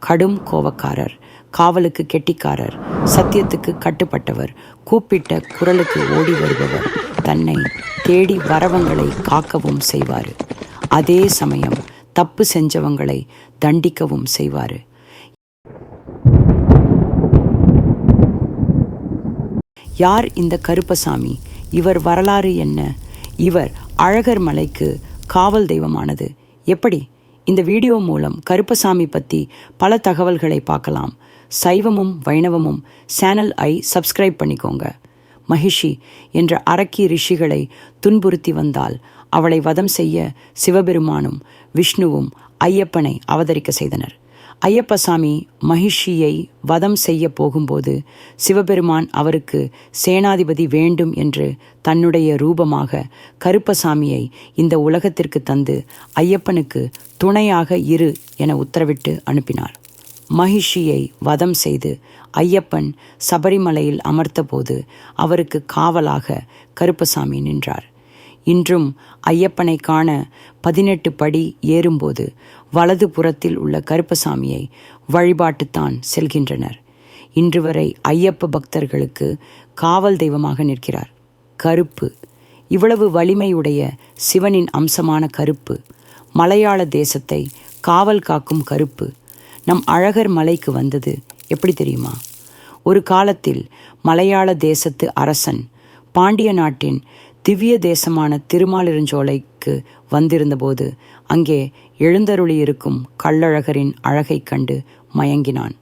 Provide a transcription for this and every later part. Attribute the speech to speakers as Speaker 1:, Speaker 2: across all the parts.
Speaker 1: கடும் கோவக்காரர் காவலுக்கு கெட்டிக்காரர் சத்தியத்துக்கு கட்டுப்பட்டவர் கூப்பிட்ட குரலுக்கு ஓடி வருபவர் தன்னை தேடி வரவங்களை காக்கவும் செய்வார். அதே சமயம் தப்பு செஞ்சவங்களை தண்டிக்கவும் செய்வார். யார் இந்த கருப்பசாமி? இவர் வரலாறு என்ன? இவர் அழகர் மலைக்கு காவல் தெய்வமானது. எப்படி? இந்த வீடியோ மூலம் கருப்பசாமி பற்றி பல தகவல்களை பார்க்கலாம். சைவமும் வைணவமும் சேனல் ஐ சப்ஸ்கிரைப் பண்ணிக்கோங்க. மகிஷி என்ற அரக்கி ரிஷிகளை துன்புறுத்தி வந்தால் அவளை வதம் செய்ய சிவபெருமானும் விஷ்ணுவும் ஐயப்பனை அவதரிக்க செய்தனர். ஐயப்பசாமி மகிஷியை வதம் செய்ய போகும்போது சிவபெருமான் அவருக்கு சேனாதிபதி வேண்டும் என்று தன்னுடைய ரூபமாக கருப்பசாமியை இந்த உலகத்திற்கு தந்து ஐயப்பனுக்கு துணையாக இரு என உத்தரவிட்டு அனுப்பினார் மகிஷியை வதம் செய்து ஐயப்பன் சபரிமலையில் அமர்த்தபோது அவருக்கு காவலாக கருப்பசாமி நின்றார். இன்றும் ஐயப்பனை காண பதினெட்டு படி ஏறும்போது வலது புறத்தில் உள்ள கருப்பசாமியை வழிபாட்டுத்தான் செல்கின்றனர். இன்று வரை ஐயப்ப பக்தர்களுக்கு காவல் தெய்வமாக நிற்கிறார். கருப்பு. இவ்வளவு வலிமையுடைய சிவனின் அம்சமான கருப்பு. மலையாள தேசத்தை காவல் காக்கும் கருப்பு. நம் அழகர் மலைக்கு வந்தது எப்படி தெரியுமா? ஒரு காலத்தில் மலையாள தேசத்து அரசன் பாண்டிய நாட்டின் திவ்ய தேசமான திருமாலிருஞ்சோலைக்கு வந்திருந்தபோது அங்கே எழுந்தருளியிருக்கும் கள்ளழகரின் அழகைக் கண்டு மயங்கினான்.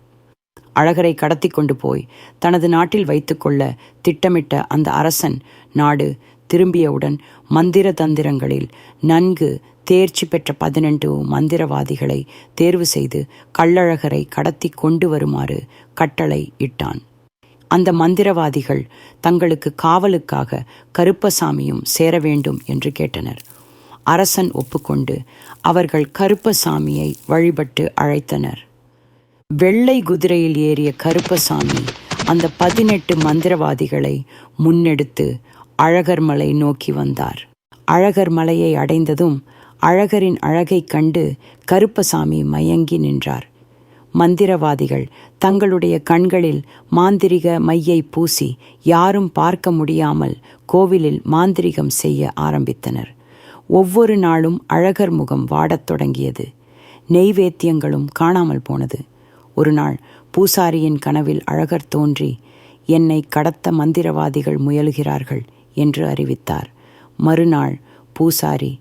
Speaker 1: அழகரை கடத்தி கொண்டு போய் தனது நாட்டில் வைத்துக்கொள்ள திட்டமிட்ட அந்த அரசன் நாடு திரும்பியவுடன் மந்திர தந்திரங்களில் நன்கு தேர்ச்சி பெற்ற பதினெண்டு மந்திரவாதிகளை தேர்வு செய்து கள்ளழகரை கடத்தி கொண்டு வருமாறு கட்டளை இட்டான். அந்த மந்திரவாதிகள் தங்களுக்கு காவலுக்காக கருப்பசாமியும் சேர வேண்டும் என்று கேட்டனர். அரசன் ஒப்புக்கொண்டு அவர்கள் கருப்பசாமியை வழிபட்டு அழைத்தனர். வெள்ளை குதிரையில் ஏறிய கருப்பசாமி அந்த பதினெட்டு மந்திரவாதிகளை முன்னெடுத்து அழகர் மலை நோக்கி வந்தார். அழகர் மலையை அடைந்ததும் அழகரின் அழகைக் கண்டு கருப்பசாமி மயங்கி நின்றார். மந்திரவாதிகள் தங்களுடைய கண்களில் மாந்திரிக மையை பூசி யாரும் பார்க்க முடியாமல் கோவிலில் மாந்திரிகம் செய்ய ஆரம்பித்தனர். ஒவ்வொரு நாளும் அழகர் முகம் வாடத் தொடங்கியது. நெய்வேத்தியங்களும் காணாமல் போனது. ஒரு நாள் பூசாரியின் கனவில் அழகர் தோன்றி என்னை கடத்த மந்திரவாதிகள் முயலுகிறார்கள் என்று அறிவித்தார். மறுநாள் பூசாரி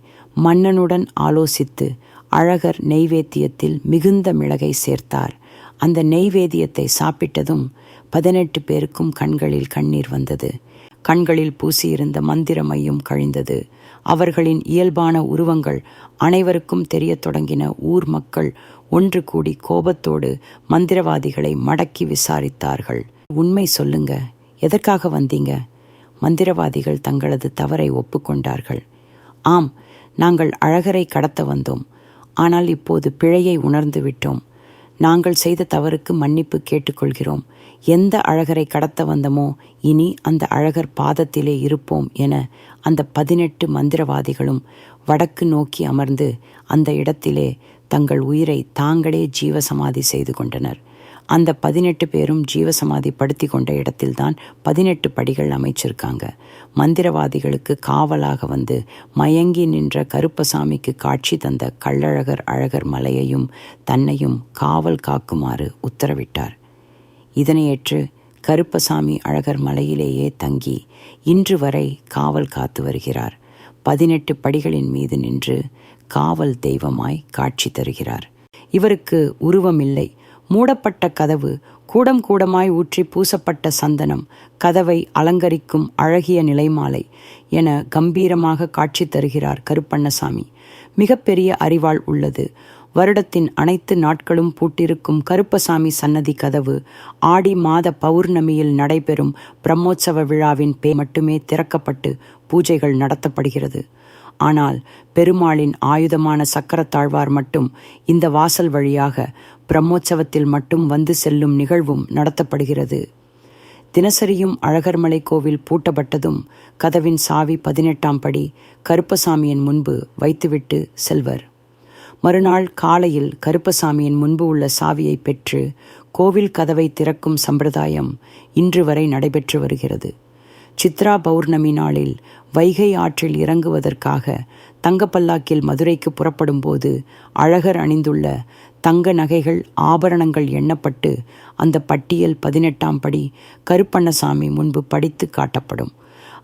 Speaker 1: மன்னனுடன் ஆலோசித்து அழகர் நெய்வேத்தியத்தில் மிகுந்த மிளகை சேர்த்தார். அந்த நெய்வேத்தியத்தை சாப்பிட்டதும் பதினெட்டு பேருக்கும் கண்களில் கண்ணீர் வந்தது. கண்களில் பூசியிருந்த மந்திரமையும் கழிந்தது. அவர்களின் இயல்பான உருவங்கள் அனைவருக்கும் தெரியத் தொடங்கின ஊர் மக்கள் ஒன்று கூடி கோபத்தோடு மந்திரவாதிகளை மடக்கி விசாரித்தார்கள். உண்மை சொல்லுங்க எதற்காக வந்தீங்க? மந்திரவாதிகள் தங்களது தவறை ஒப்புக்கொண்டார்கள். ஆம் நாங்கள் அழகரை கடத்த வந்தோம். ஆனால் இப்போது பிழையை உணர்ந்து விட்டோம். நாங்கள் செய்த தவறுக்கு மன்னிப்பு கேட்டுக்கொள்கிறோம். எந்த அழகரை கடத்த வந்தமோ இனி அந்த அழகர் பாதத்திலே இருப்போம் என அந்த பதினெட்டு மந்திரவாதிகளும் வடக்கு நோக்கி அமர்ந்து அந்த இடத்திலே தங்கள் உயிரை தாங்களே ஜீவசமாதி செய்து கொண்டனர். அந்த பதினெட்டு பேரும் ஜீவசமாதி படுத்தி கொண்ட இடத்தில்தான் பதினெட்டு படிகள் அமைச்சிருக்காங்க. மந்திரவாதிகளுக்கு காவலாக வந்து மயங்கி நின்ற கருப்பசாமிக்கு காட்சி தந்த கள்ளழகர் அழகர் மலையையும் தன்னையும் காவல் காக்குமாறு உத்தரவிட்டார். இதனையேற்று கருப்பசாமி அழகர் மலையிலேயே தங்கி இன்று வரை காவல் காத்து வருகிறார். பதினெட்டு படிகளின் மீது நின்று காவல் தெய்வமாய் காட்சி தருகிறார். இவருக்கு உருவமில்லை. மூடப்பட்ட கதவு கூடம் கூடமாய் ஊற்றி பூசப்பட்ட சந்தனம் கதவை அலங்கரிக்கும் அழகிய நிலைமாலை என கம்பீரமாக காட்சி தருகிறார் கருப்பண்ணசாமி. மிகப்பெரிய அறிவாள் உள்ளது. வருடத்தின் அனைத்து நாட்களும் பூட்டிருக்கும் கருப்பசாமி சன்னதி கதவு ஆடி மாத பௌர்ணமியில் நடைபெறும் பிரம்மோற்சவ விழாவின் பே மட்டுமே திறக்கப்பட்டு பூஜைகள் நடத்தப்படுகிறது. ஆனால் பெருமாளின் ஆயுதமான சக்கரத்தாழ்வார் மட்டும் இந்த வாசல் வழியாக பிரம்மோற்சவத்தில் மட்டும் வந்து செல்லும் நிகழ்வும் நடத்தப்படுகிறது. தினசரியும் அழகர்மலை கோவில் பூட்டப்பட்டதும் கதவின் சாவி பதினெட்டாம் படி கருப்பசாமியின் முன்பு வைத்துவிட்டு செல்வர். மறுநாள் காலையில் கருப்பசாமியின் முன்பு உள்ள சாவியை பெற்று கோவில் கதவை திறக்கும் சம்பிரதாயம் இன்று வரை நடைபெற்று வருகிறது. சித்ரா பௌர்ணமி நாளில் வைகை ஆற்றில் இறங்குவதற்காக தங்கப்பல்லாக்கில் மதுரைக்கு புறப்படும் போது அழகர் அணிந்துள்ள தங்க நகைகள் ஆபரணங்கள் எண்ணப்பட்டு அந்த பட்டியல் பதினெட்டாம் படி கருப்பண்ணசாமி முன்பு படித்து காட்டப்படும்.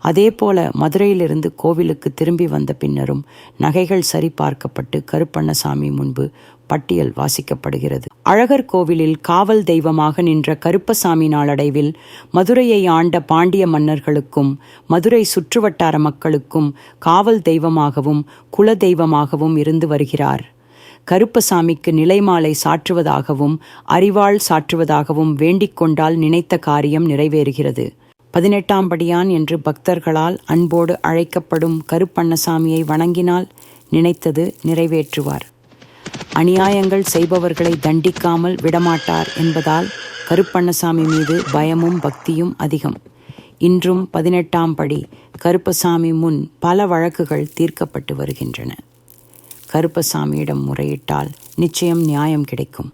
Speaker 1: அதேபோல மதுரையிலிருந்து கோவிலுக்கு திரும்பி வந்த பின்னரும் நகைகள் சரிபார்க்கப்பட்டு கருப்பண்ணசாமி முன்பு பட்டியல் வாசிக்கப்படுகிறது. அழகர் கோவிலில் காவல் தெய்வமாக நின்ற கருப்பசாமி நாளடைவில் மதுரையை ஆண்ட பாண்டிய மன்னர்களுக்கும் மதுரை சுற்றுவட்டார மக்களுக்கும் காவல் தெய்வமாகவும் குல தெய்வமாகவும் இருந்து வருகிறார். கருப்பசாமிக்கு நிலைமாலை சாற்றுவதாகவும் அறிவாள் சாற்றுவதாகவும் வேண்டிக் கொண்டால் நினைத்த காரியம் நிறைவேறுகிறது. பதினெட்டாம் படியான் என்று பக்தர்களால் அன்போடு அழைக்கப்படும் கருப்பண்ணசாமியை வணங்கினால் நினைத்தது நிறைவேற்றுவார். அநியாயங்கள் செய்பவர்களை தண்டிக்காமல் விடமாட்டார் என்பதால் கருப்பண்ணசாமி மீது பயமும் பக்தியும் அதிகம். இன்றும் பதினெட்டாம் படி கருப்பசாமி முன் பல வழக்குகள் தீர்க்கப்பட்டு வருகின்றன. கருப்பசாமியிடம் முறையிட்டால் நிச்சயம் நியாயம் கிடைக்கும்.